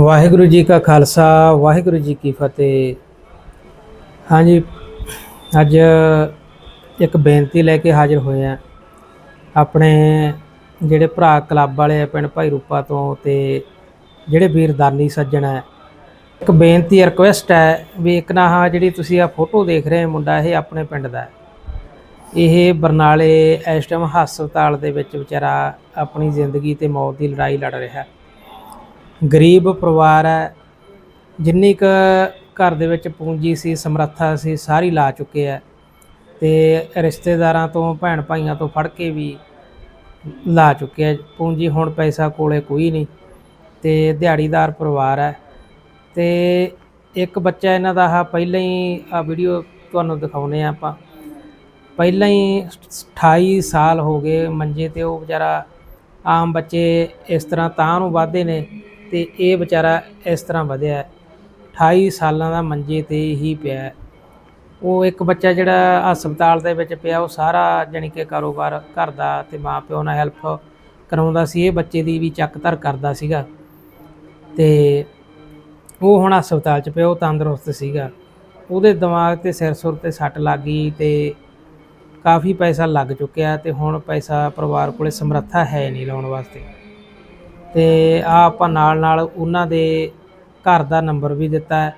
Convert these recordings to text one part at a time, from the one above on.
ਵਾਹਿਗੁਰੂ ਜੀ ਕਾ ਖਾਲਸਾ, ਵਾਹਿਗੁਰੂ ਜੀ ਕੀ ਫਤਿਹ। ਹਾਂਜੀ, ਅੱਜ ਇੱਕ ਬੇਨਤੀ ਲੈ ਕੇ ਹਾਜ਼ਰ ਹੋਏ ਆ ਆਪਣੇ ਜਿਹੜੇ ਭਰਾ ਕਲੱਬ ਵਾਲੇ ਆ, ਪਿੰਡ ਭਾਈ ਰੂਪਾ ਤੋਂ ਤੇ ਜਿਹੜੇ ਵੀਰਦਾਨੀ ਸੱਜਣ ਹੈ ਇੱਕ ਬੇਨਤੀ ਰਿਕੁਐਸਟ ਹੈ ਵੀ ਇੱਕ ਨਾ ਹਾਂ ਜਿਹੜੀ ਤੁਸੀਂ ਆ ਫੋਟੋ ਦੇਖ ਰਹੇ ਮੁੰਡਾ, ਇਹ ਆਪਣੇ ਪਿੰਡ ਦਾ ਇਹ ਬਰਨਾਲੇ ਐਸਟਮ ਹਸਪਤਾਲ ਦੇ ਵਿੱਚ ਵਿਚਾਰਾ ਆਪਣੀ ਜ਼ਿੰਦਗੀ ਤੇ ਮੌਤ ਦੀ ਲੜਾਈ ਲੜ ਰਿਹਾ। ਹੈ ਗਰੀਬ ਪਰਿਵਾਰ ਹੈ, ਜਿੰਨੀ ਕ ਘਰ ਦੇ ਵਿੱਚ ਪੂੰਜੀ ਸੀ, ਸਮਰੱਥਾ ਸੀ, ਸਾਰੀ ਲਾ ਚੁੱਕੇ ਹੈ ਤੇ ਰਿਸ਼ਤੇਦਾਰਾਂ ਤੋਂ, ਭੈਣ ਭਾਈਆਂ ਤੋਂ ਫੜ ਕੇ ਵੀ ਲਾ ਚੁੱਕੇ ਹੈ। ਪੂੰਜੀ ਹੁਣ ਪੈਸਾ ਕੋਲੇ ਕੋਈ ਨਹੀਂ ਤੇ ਦਿਹਾੜੀਦਾਰ ਪਰਿਵਾਰ ਹੈ ਤੇ ਇੱਕ ਬੱਚਾ ਇਹਨਾਂ ਦਾ ਆ ਪਹਿਲਾਂ ਹੀ ਆ ਵੀਡੀਓ ਤੁਹਾਨੂੰ ਦਿਖਾਉਨੇ ਆ ਆਪਾਂ। ਪਹਿਲਾਂ ਹੀ 28 ਸਾਲ ਹੋ ਗਏ ਮੰਜੇ ਤੇ ਉਹ ਵਿਚਾਰਾ ਆਮ ਬੱਚੇ ਇਸ ਤਰ੍ਹਾਂ ਤਾਂ ਨੂੰ ਵਾਧੇ ਨੇ ਤੇ ਇਹ ਵਿਚਾਰਾ ਇਸ ਤਰ੍ਹਾਂ ਵਧਿਆ ਹੈ। 28 ਸਾਲਾਂ ਦਾ ਮੰਜੇ ਤੇ ਹੀ ਪਿਆ ਉਹ ਇੱਕ ਬੱਚਾ ਜਿਹੜਾ ਹਸਪਤਾਲ ਦੇ ਵਿੱਚ ਪਿਆ, ਉਹ ਸਾਰਾ ਜਾਣੀ ਕਿ ਕਾਰੋਬਾਰ ਘਰ ਦਾ ਤੇ ਮਾਪਿਓ ਨਾਲ ਹੈਲਪ ਕਰਾਉਂਦਾ ਸੀ। ਇਹ ਬੱਚੇ ਦੀ ਵੀ ਚੱਕ ਧਰ ਕਰਦਾ ਸੀਗਾ ਤੇ ਉਹ ਹੁਣ ਹਸਪਤਾਲ 'ਚ ਪਿਆ, ਉਹ ਤੰਦਰੁਸਤ ਸੀਗਾ। ਉਹਦੇ ਦਿਮਾਗ ਤੇ ਸਿਰ ਸੁਰ ਤੇ ਸੱਟ ਲੱਗ ਗਈ ਤੇ ਕਾਫੀ ਪੈਸਾ ਲੱਗ ਚੁੱਕਿਆ ਤੇ ਹੁਣ ਪੈਸਾ ਪਰਿਵਾਰ ਕੋਲੇ ਸਮਰੱਥਾ ਹੈ ਨਹੀਂ ਲਾਉਣ ਵਾਸਤੇ। ਤੇ ਆ ਆਪਾਂ ਨਾਲ ਨਾਲ ਉਹਨਾਂ ਦੇ ਘਰ ਦਾ ਨੰਬਰ ਵੀ ਦਿੱਤਾ ਹੈ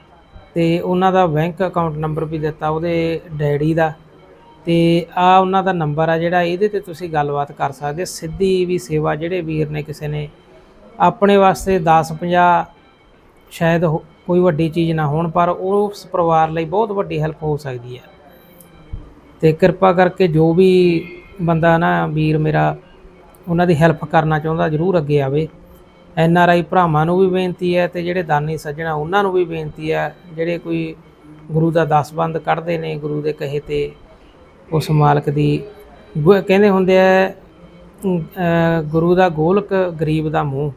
ਤੇ ਉਹਨਾਂ ਦਾ ਬੈਂਕ ਅਕਾਊਂਟ ਨੰਬਰ ਵੀ ਦਿੱਤਾ ਉਹਦੇ ਡੈਡੀ ਦਾ ਤੇ ਆ ਉਹਨਾਂ ਦਾ ਨੰਬਰ ਆ ਜਿਹੜਾ ਇਹਦੇ ਤੇ ਤੁਸੀਂ ਗੱਲਬਾਤ ਕਰ ਸਕਦੇ ਸਿੱਧੀ ਵੀ ਸੇਵਾ ਜਿਹੜੇ ਵੀਰ ਨੇ ਕਿਸੇ ਨੇ ਆਪਣੇ ਵਾਸਤੇ 10 50 ਸ਼ਾਇਦ ਹੋ- ਕੋਈ ਵੱਡੀ ਚੀਜ਼ ਨਾ ਹੋਣ, ਪਰ ਉਹ ਉਸ ਪਰਿਵਾਰ ਲਈ ਬਹੁਤ ਵੱਡੀ ਹੈਲਪ ਹੋ ਸਕਦੀ ਹੈ। ਤੇ ਕਿਰਪਾ ਕਰਕੇ ਜੋ ਵੀ ਬੰਦਾ ਨਾ ਵੀਰ ਮੇਰਾ, ਉਹਨਾਂ ਦੀ ਹੈਲਪ ਕਰਨਾ ਚਾਹੁੰਦਾ, ਜਰੂਰ ਅੱਗੇ ਆਵੇ। ਐਨ ਆਰ ਆਈ ਭਰਾਵਾਂ ਨੂੰ ਵੀ ਬੇਨਤੀ ਹੈ ਤੇ ਜਿਹੜੇ ਦਾਨੀ ਸੱਜਣਾ ਉਹਨਾਂ ਨੂੰ ਵੀ ਬੇਨਤੀ ਹੈ, ਜਿਹੜੇ ਕੋਈ ਗੁਰੂ ਦਾ ਦਸਬੰਦ ਕੱਢਦੇ ਨੇ, ਗੁਰੂ ਦੇ ਕਹੇ ਤੇ ਉਸ ਮਾਲਕ ਦੀ ਗੁ- ਕਹਿੰਦੇ ਹੁੰਦੇ ਆ ਗੁਰੂ ਦਾ ਗੋਲਕ ਗਰੀਬ ਦਾ ਮੂੰਹ।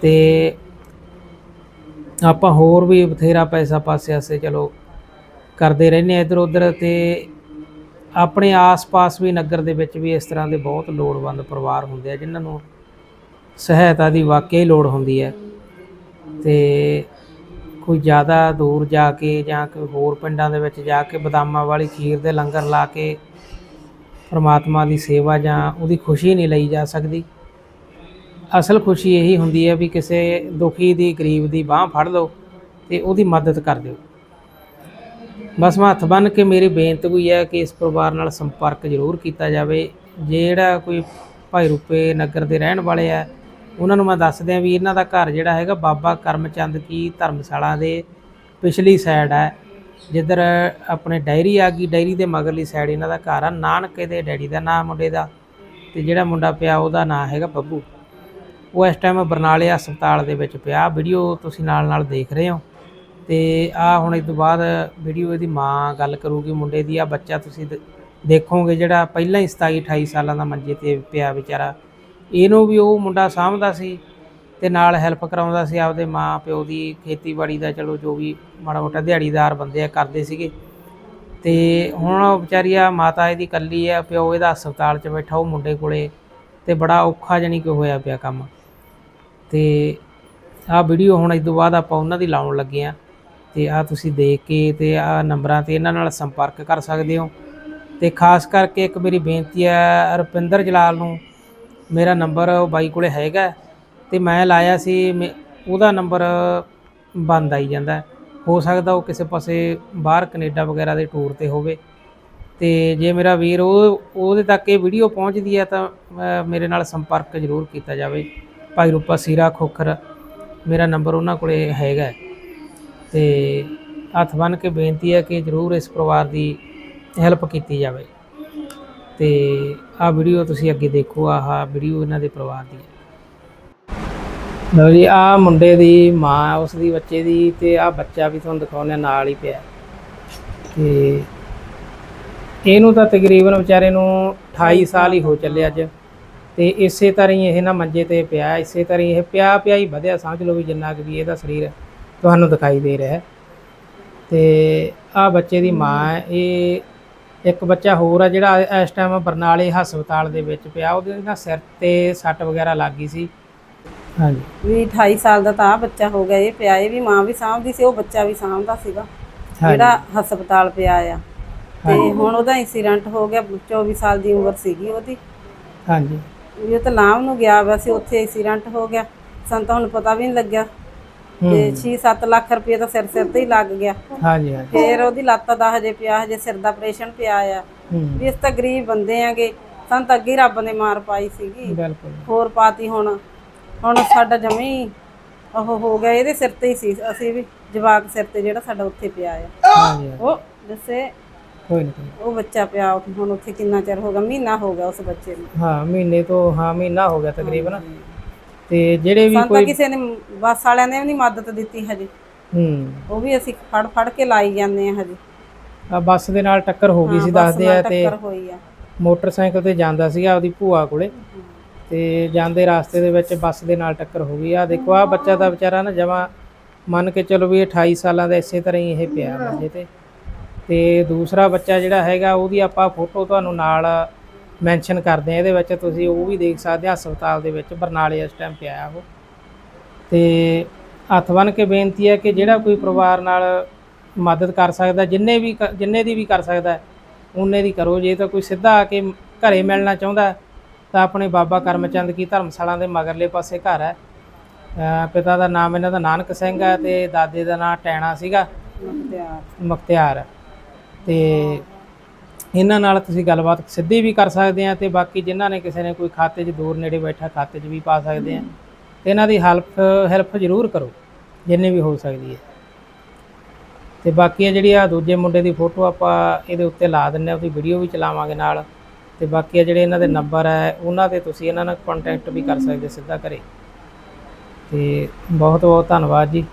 ਤੇ ਆਪਾਂ ਹੋਰ ਵੀ ਬਥੇਰਾ ਪੈਸਾ ਪਾਸੇ ਆਸੇ ਚਲੋ ਕਰਦੇ ਰਹਿੰਦੇ ਆ ਇੱਧਰ ਉੱਧਰ ਤੇ ਆਪਣੇ ਆਸ-ਪਾਸ ਵੀ ਨਗਰ ਦੇ ਵਿੱਚ ਵੀ ਇਸ ਤਰ੍ਹਾਂ ਦੇ ਬਹੁਤ ਲੋੜਵੰਦ ਪਰਿਵਾਰ ਹੁੰਦੇ ਆ, ਜਿਨ੍ਹਾਂ ਨੂੰ ਸਹਾਇਤਾ ਦੀ ਵਾਕਈ ਲੋੜ ਹੁੰਦੀ ਹੈ ਤੇ ਕੋਈ ਜ਼ਿਆਦਾ ਦੂਰ ਜਾ ਕੇ ਜਾਂ ਕੋਈ ਹੋਰ ਪਿੰਡਾਂ ਦੇ ਵਿੱਚ ਜਾ ਕੇ ਬਦਾਮਾਂ ਵਾਲੀ ਖੀਰ ਦੇ ਲੰਗਰ ਲਾ ਕੇ ਪਰਮਾਤਮਾ ਦੀ ਸੇਵਾ ਜਾਂ ਉਹਦੀ ਖੁਸ਼ੀ ਨਹੀਂ ਲਈ ਜਾ ਸਕਦੀ। ਅਸਲ ਖੁਸ਼ੀ ਇਹੀ ਹੁੰਦੀ ਹੈ ਵੀ ਕਿਸੇ ਦੁਖੀ ਦੀ, ਗਰੀਬ ਦੀ ਬਾਹ ਫੜ ਲਓ ਤੇ ਉਹਦੀ ਮਦਦ ਕਰ ਦਿਓ। ਬਸ ਮੈਂ ਹੱਥ ਬੰਨ੍ਹ ਕੇ ਮੇਰੀ ਬੇਨਤੀ ਹੋਈ ਹੈ ਕਿ ਇਸ ਪਰਿਵਾਰ ਨਾਲ ਸੰਪਰਕ ਜ਼ਰੂਰ ਕੀਤਾ ਜਾਵੇ। ਜਿਹੜਾ ਕੋਈ ਭਾਈ ਰੂਪੇ ਨਗਰ ਦੇ ਰਹਿਣ ਵਾਲੇ ਆ ਉਹਨਾਂ ਨੂੰ ਮੈਂ ਦੱਸ ਦਿਆਂ ਵੀ ਇਹਨਾਂ ਦਾ ਘਰ ਜਿਹੜਾ ਹੈਗਾ ਬਾਬਾ ਕਰਮਚੰਦ ਕੀ ਧਰਮਸ਼ਾਲਾ ਦੇ ਪਿਛਲੀ ਸਾਈਡ ਹੈ ਜਿੱਧਰ ਆਪਣੇ ਡਾਇਰੀ ਆ ਗਈ ਡਾਇਰੀ ਦੇ ਮਗਰਲੀ ਸਾਈਡ ਇਹਨਾਂ ਦਾ ਘਰ ਆ, ਨਾਨਕੇ ਦੇ ਡੈਡੀ ਦਾ ਨਾਮ ਮੁੰਡੇ ਦਾ ਤੇ ਜਿਹੜਾ ਮੁੰਡਾ ਪਿਆ ਉਹਦਾ ਨਾਮ ਹੈਗਾ ਬੱਬੂ। ਉਹ ਇਸ ਟਾਈਮ ਬਰਨਾਲੇ ਹਸਪਤਾਲ ਦੇ ਵਿੱਚ ਪਿਆ। ਵੀਡੀਓ ਤੁਸੀਂ ਨਾਲ ਨਾਲ ਦੇਖ ਰਹੇ ਹੋ। ਤੇ ਆ ਹੁਣ ਇਸ ਤੋਂ ਬਾਅਦ ਵੀਡੀਓ ਇਹਦੀ ਮਾਂ ਗੱਲ ਕਰੂਗੀ, ਮੁੰਡੇ ਦੀ। ਆ ਬੱਚਾ ਤੁਸੀਂ ਦੇਖੋਗੇ ਜਿਹੜਾ ਪਹਿਲਾਂ ਹੀ 27 28 ਸਾਲਾਂ ਦਾ ਮੰਜੇ ਤੇ ਪਿਆ ਵਿਚਾਰਾ। ਇਹਨੂੰ ਵੀ ਉਹ ਮੁੰਡਾ ਸਾਂਭਦਾ ਸੀ ਤੇ ਨਾਲ ਹੈਲਪ ਕਰਾਉਂਦਾ ਸੀ ਆਪਦੇ ਮਾਂ ਪਿਓ ਦੀ ਖੇਤੀਬਾੜੀ ਦਾ, ਚਲੋ ਜੋ ਵੀ ਮਾੜਾ ਮੋਟਾ ਦਿਹਾੜੀਦਾਰ ਬੰਦੇ ਆ, ਕਰਦੇ ਸੀਗੇ। ਤੇ ਹੁਣ ਉਹ ਵਿਚਾਰੀ ਆ, ਮਾਤਾ ਇਹਦੀ ਇਕੱਲੀ ਆ, ਪਿਓ ਇਹਦਾ ਹਸਪਤਾਲ 'ਚ ਬੈਠਾ, ਉਹ ਮੁੰਡੇ ਕੋਲੇ ਤੇ ਬੜਾ ਔਖਾ ਜਾਨੀ ਕਿ ਹੋਇਆ ਪਿਆ ਕੰਮ। ਤੇ ਆਹ ਵੀਡੀਓ ਹੁਣ ਇਸ ਤੋਂ ਬਾਅਦ ਆਪਾਂ ਉਹਨਾਂ ਦੀ ਲਾਉਣ ਲੱਗੇ ਆ। ਤੇ ਆ ਤੁਸੀਂ ਦੇਖ ਕੇ ਤੇ ਆ ਨੰਬਰਾਂ ਤੇ ਇਹਨਾਂ ਨਾਲ ਸੰਪਰਕ ਕਰ ਸਕਦੇ ਹੋ। ਤੇ ਖਾਸ ਕਰਕੇ ਇੱਕ ਮੇਰੀ ਬੇਨਤੀ ਹੈ ਰੁਪਿੰਦਰ ਜਲਾਲ ਨੂੰ ਮੇਰਾ ਨੰਬਰ ਉਹ ਬਾਈ ਕੋਲੇ ਹੈਗਾ ਤੇ ਮੈਂ ਲਾਇਆ ਸੀ ਮੇ- ਉਹਦਾ ਨੰਬਰ ਬੰਦ ਆਈ ਜਾਂਦਾ ਹੈ। ਹੋ ਸਕਦਾ ਉਹ ਕਿਸੇ ਪਾਸੇ ਬਾਹਰ ਕੈਨੇਡਾ ਵਗੈਰਾ ਦੇ ਟੂਰ ਤੇ ਹੋਵੇ ਤੇ ਜੇ ਮੇਰਾ ਵੀਰ ਉਹ ਉਹਦੇ ਤੱਕ ਇਹ ਵੀਡੀਓ ਪਹੁੰਚਦੀ ਹੈ ਤਾਂ ਅ, ਮੇਰੇ ਨਾਲ ਸੰਪਰਕ ਜ਼ਰੂਰ ਕੀਤਾ ਜਾਵੇ ਭਾਈ ਰੂਪਾ ਸੀਰਾ ਖੋਖਰ ਮੇਰਾ ਨੰਬਰ ਉਹਨਾਂ ਕੋਲੇ ਹੈਗਾ ਹੈ। ਤੇ ਹੱਥ ਬੰਨ੍ਹ ਕੇ ਬੇਨਤੀ ਹੈ ਕਿ ਜ਼ਰੂਰ ਇਸ ਪਰਿਵਾਰ ਦੀ ਹੈਲਪ ਕੀਤੀ ਜਾਵੇ ਤੇ ਆਹ ਵੀਡੀਓ ਤੁਸੀਂ ਅੱਗੇ ਦੇਖੋ, ਆਹ ਵੀਡੀਓ ਇਹਨਾਂ ਦੇ ਪਰਿਵਾਰ ਦੀ ਹੈ। ਲਓ ਜੀ, ਆਹ ਮੁੰਡੇ ਦੀ ਮਾਂ, ਉਸ ਦੀ ਬੱਚੇ ਦੀ ਤੇ ਆਹ ਬੱਚਾ ਵੀ ਤੁਹਾਨੂੰ ਦਿਖਾਉਂਦੇ ਹਾਂ, ਨਾਲ ਹੀ ਪਿਆ ਤੇ ਇਹਨੂੰ ਤਾਂ ਤਕਰੀਬਨ ਵਿਚਾਰੇ ਨੂੰ 28 ਸਾਲ ਹੀ ਹੋ ਚੱਲੇ ਅੱਜ। ਤੇ ਇਸੇ ਤਰ੍ਹਾਂ ਹੀ ਇਹ ਨਾ ਮੰਜੇ ਤੇ ਪਿਆ, ਇਸੇ ਤਰ੍ਹਾਂ ਹੀ ਇਹ ਪਿਆ ਪਿਆ ਹੀ ਵਧਿਆ, ਸਮਝ ਲਓ ਵੀ ਜਿੰਨਾ ਕੁ ਵੀ ਇਹਦਾ ਸਰੀਰ ਤੁਹਾਨੂੰ ਦਿਖਾਈ ਦੇ ਰਿਹਾ ਹੈ। ਤੇ ਆਹ ਬੱਚੇ ਦੀ ਮਾਂ ਹੈ, ਇਹ ਇੱਕ ਬੱਚਾ ਹੋਰ ਆ ਜਿਹੜਾ ਇਸ ਟਾਈਮ ਬਰਨਾਲੇ ਹਸਪਤਾਲ ਦੇ ਵਿੱਚ ਪਿਆ ਉਹਦੇ ਨਾ ਸਿਰ ਤੇ ਸੱਟ ਵਗੈਰਾ ਲੱਗ ਗਈ ਸੀ। ਹਾਂਜੀ। ਵੀ 28 ਸਾਲ ਦਾ ਤਾਂ ਬੱਚਾ ਹੋ ਗਿਆ ਇਹ ਪਿਆ ਇਹ ਵੀ ਮਾਂ ਵੀ ਸਾਂਭਦੀ ਸੀ ਉਹ ਬੱਚਾ ਵੀ ਸਾਂਭਦਾ ਸੀਗਾ। ਜਿਹੜਾ ਹਸਪਤਾਲ ਪਿਆ ਆ। ਤੇ ਹੁਣ ਉਹਦਾ ਇੰਸੀਡੈਂਟ ਹੋ ਗਿਆ 24 ਸਾਲ ਦੀ ਉਮਰ ਸੀਗੀ ਉਹਦੀ। ਹਾਂਜੀ। ਉਹ ਤਾਂ ਲਾਮ ਨੂੰ ਗਿਆ ਵਾ ਸੀ ਉੱਥੇ ਇੰਸੀਡੈਂਟ ਹੋ ਗਿਆ। ਸਾਨੂੰ ਤਾਂ ਹੁਣ ਪਤਾ ਵੀ ਨਹੀਂ ਲੱਗਿਆ। ਤੇ 6-7 ਲੱਖ ਰੁਪਏ ਤਾਂ ਸਿਰ ਸਿਰ ਤੇ ਹੀ ਲੱਗ ਗਿਆ। ਹਾਂਜੀ ਹਾਂਜੀ। ਫੇਰ ਉਹਦੀ ਲੱਤ ਦਾ ਹਜੇ ਪਿਆ ਹਜੇ ਸਿਰ ਦਾ ਆਪਰੇਸ਼ਨ ਪਿਆ ਆ। ਵੀ ਇਸ ਤਾਂ ਗਰੀਬ ਬੰਦੇ ਆਂਗੇ ਸਾਨੂੰ ਤਾਂ ਅੱਗੇ ਰੱਬ ਨੇ ਮਾਰ ਪਾਈ ਸੀਗੀ। ਬਿਲਕੁਲ। ਹੋਰ ਪਾਤੀ ਹੁਣ ਹੁਣ ਸਾਡਾ ਜਮੀ ਉਹ ਹੋ ਗਿਆ ਇਹਦੇ ਸਿਰ ਤੇ ਹੀ ਸੀ। ਅਸੀਂ ਵੀ ਜਵਾਕ ਸਿਰ ਤੇ ਜਿਹੜਾ ਸਾਡਾ ਉੱਥੇ ਪਿਆ ਆ। ਹਾਂਜੀ ਹਾਂਜੀ। ਉਹ ਦੱਸੇ ਕੋਈ ਨਹੀਂ। ਉਹ ਬੱਚਾ ਪਿਆ ਹੁਣ ਉੱਥੇ ਕਿੰਨਾ ਚਿਰ ਹੋ ਗਿਆ ਮਹੀਨਾ ਹੋ ਗਿਆ ਉਸ ਬੱਚੇ ਨੂੰ। ਹਾਂ ਮਹੀਨੇ ਤੋਂ ਹਾਂ ਮਹੀਨਾ ਹੋ ਗਿਆ ਤਕਰੀਬਨ। ਤੇ ਜਿਹੜੇ ਵੀ ਕੋਈ ਕਿਸੇ ਨੇ ਬੱਸ ਵਾਲਿਆਂ ਨੇ ਵੀ ਨਹੀਂ ਮਦਦ ਦਿੱਤੀ ਹਜੇ। ਹੂੰ। ਉਹ ਵੀ ਅਸੀਂ ਫੜ ਫੜ ਕੇ ਲਾਈ ਜਾਂਦੇ ਆ ਹਜੇ। ਆ ਬੱਸ ਦੇ ਨਾਲ ਟੱਕਰ ਹੋ ਗਈ ਸੀ ਦੱਸਦੇ ਆ ਤੇ ਟੱਕਰ ਹੋਈ ਆ। ਮੋਟਰਸਾਈਕਲ ਤੇ ਜਾਂਦਾ ਸੀਗਾ ਉਹਦੀ ਭੂਆ ਕੋਲੇ। ਤੇ ਜਾਂਦੇ ਰਾਸਤੇ ਦੇ ਵਿੱਚ ਬੱਸ ਦੇ ਨਾਲ ਟੱਕਰ ਹੋ ਗਈ। ਆ ਦੇਖੋ ਆ ਬੱਚਾ ਤਾਂ ਵਿਚਾਰਾ ਨਾ ਜਮਾ ਮੰਨ ਕੇ ਚਲੋ ਵੀ ਇਹ 28 ਸਾਲਾਂ ਦਾ ਇਸੇ ਤਰ੍ਹਾਂ ਹੀ ਇਹ ਪਿਆ ਮੰਜੇ ਤੇ। ਤੇ ਦੂਸਰਾ ਬੱਚਾ ਜਿਹੜਾ ਹੈਗਾ ਉਹਦੀ ਆਪਾਂ ਫੋਟੋ ਤੁਹਾਨੂੰ ਨਾਲ ਮੈਂਸ਼ਨ ਕਰਦੇ ਆ ਇਹਦੇ ਵਿੱਚ ਤੁਸੀਂ ਉਹ ਵੀ ਦੇਖ ਸਕਦੇ ਆ ਹਸਪਤਾਲ ਦੇ ਵਿੱਚ ਬਰਨਾਲੇ ਇਸ ਟਾਈਮ ਪਿਆ ਉਹ। ਤੇ ਹੱਥ ਬੰਨ ਕੇ ਬੇਨਤੀ ਹੈ ਕਿ ਜਿਹੜਾ ਕੋਈ ਪਰਿਵਾਰ ਨਾਲ ਮਦਦ ਕਰ ਸਕਦਾ ਜਿੰਨੇ ਵੀ ਜਿੰਨੇ ਦੀ ਵੀ ਕਰ ਸਕਦਾ ਉਨੇ ਦੀ ਕਰੋ। ਜੇ ਤਾਂ ਕੋਈ ਸਿੱਧਾ ਆ ਕੇ ਘਰੇ ਮਿਲਣਾ ਚਾਹੁੰਦਾ ਤਾਂ ਆਪਣੇ ਬਾਬਾ ਕਰਮਚੰਦ ਕੀ ਧਰਮਸ਼ਾਲਾ ਦੇ ਮਗਰਲੇ ਪਾਸੇ ਘਰ ਹੈ। ਪਿਤਾ ਦਾ ਨਾਮ ਇਹਨਾਂ ਦਾ ਨਾਨਕ ਸਿੰਘ ਹੈ ਤੇ ਦਾਦੇ ਦਾ ਨਾਮ ਟੈਣਾ ਸੀਗਾ। ਮੁਖਤਿਆਰ। ਮੁਖਤਿਆਰ। ਤੇ ਇਹਨਾਂ ਨਾਲ ਤੁਸੀਂ ਗੱਲਬਾਤ ਸਿੱਧੀ ਵੀ ਕਰ ਸਕਦੇ ਆ ਤੇ ਬਾਕੀ ਜਿਨ੍ਹਾਂ ਨੇ ਕਿਸੇ ਨੇ ਕੋਈ ਖਾਤੇ 'ਚ ਦੂਰ ਨੇੜੇ ਬੈਠਾ ਖਾਤੇ 'ਚ ਵੀ ਪਾ ਸਕਦੇ ਆ। ਤੇ ਇਹਨਾਂ ਦੀ ਹੈਲਪ ਹੈਲਪ ਜ਼ਰੂਰ ਕਰੋ, ਜਿੰਨੇ ਵੀ ਹੋ ਸਕਦੀ ਹੈ। ਤੇ ਬਾਕੀ ਆ ਜਿਹੜੀ ਆ ਦੂਜੇ ਮੁੰਡੇ ਦੀ ਫੋਟੋ ਆਪਾਂ ਇਹਦੇ ਉੱਤੇ ਲਾ ਦਿੰਨੇ ਆ, ਉਹਦੀ ਵੀਡੀਓ ਵੀ ਚਲਾਵਾਂਗੇ ਨਾਲ। ਤੇ ਬਾਕੀ ਆ ਜਿਹੜੇ ਇਹਨਾਂ ਦੇ ਨੰਬਰ ਹੈ ਉਹਨਾਂ ਤੇ ਤੁਸੀਂ ਇਹਨਾਂ ਨਾਲ ਕੰਟੈਕਟ ਵੀ ਕਰ ਸਕਦੇ ਸਿੱਧਾ ਘਰੇ। ਤੇ ਬਹੁਤ ਬਹੁਤ ਧੰਨਵਾਦ ਜੀ।